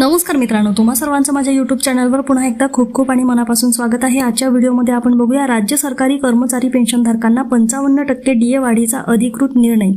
नमस्कार मित्रांनो तुम्हा सर्वांचं माझ्या युट्यूब चॅनलवर पुन्हा एकदा खूप खूप आणि मनापासून स्वागत आहे. आजच्या व्हिडिओमध्ये आपण बघूया राज्य सरकारी कर्मचारी पेन्शनधारकांना पंचावन्न टक्के डीए वाढीचा अधिकृत निर्णय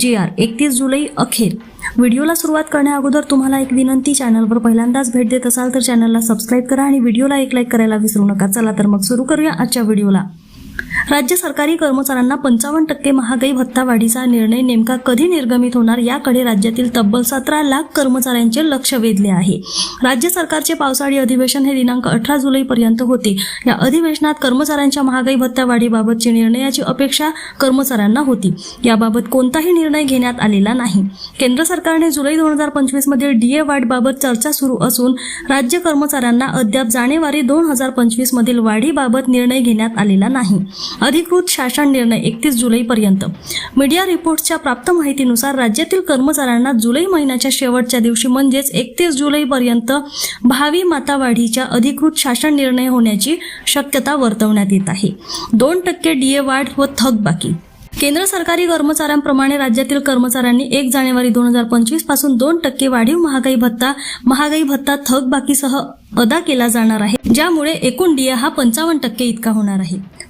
जी आर एकतीस जुलै अखेर. व्हिडिओला सुरुवात करण्याअगोदर तुम्हाला एक विनंती चॅनलवर पहिल्यांदाच भेट देत असाल तर चॅनलला सबस्क्राईब करा आणि व्हिडिओला एक लाईक करायला विसरू नका. चला तर मग सुरू करूया आजच्या व्हिडिओला. राज्य सरकारी कर्मचाऱ्यांना पंचावन्न टक्के महागाई भत्ता वाढीचा निर्णय नेमका कधी निर्गमित होणार याकडे राज्यातील तब्बल सतरा लाख कर्मचाऱ्यांचे लक्ष वेधले आहे. राज्य सरकारचे पावसाळी अधिवेशन हे दिनांक अठरा जुलैपर्यंत होते. या अधिवेशनात कर्मचाऱ्यांच्या महागाई भत्ता वाढीबाबतची निर्णयाची अपेक्षा कर्मचाऱ्यांना होती. याबाबत कोणताही निर्णय घेण्यात आलेला नाही. केंद्र सरकारने जुलै दोन हजार पंचवीसमध्ये डीए वाढबाबत चर्चा सुरू असून राज्य कर्मचाऱ्यांना अद्याप जानेवारी दोन हजार पंचवीसमधील वाढीबाबत निर्णय घेण्यात आलेला नाही. अधिकृत शासन निर्णय एकतीस जुलैपर्यंत. मीडिया रिपोर्ट्सच्या प्राप्त माहितीनुसार राज्यातील कर्मचाऱ्यांना जुलै महिन्याच्या शेवटच्या दिवशी म्हणजेच एकतीस जुलैपर्यंत भावी मातावाढीच्या अधिकृत शासन निर्णय होण्याची शक्यता वर्तवण्यात येत आहे. दोन टक्के डीए वाढ व थकबाकी केंद्र सरकारी कर्मचाऱ्यांप्रमाणे राज्यातील कर्मचाऱ्यांनी एक जानेवारी दोन हजार पंचवीसपासून दोन टक्के वाढीव महागाई भत्ता महागाई भत्ता थकबाकीसह अदा केला जाणार आहे. ज्यामुळे एकूण डीए हा पंचावन्न टक्के इतका होणार आहे.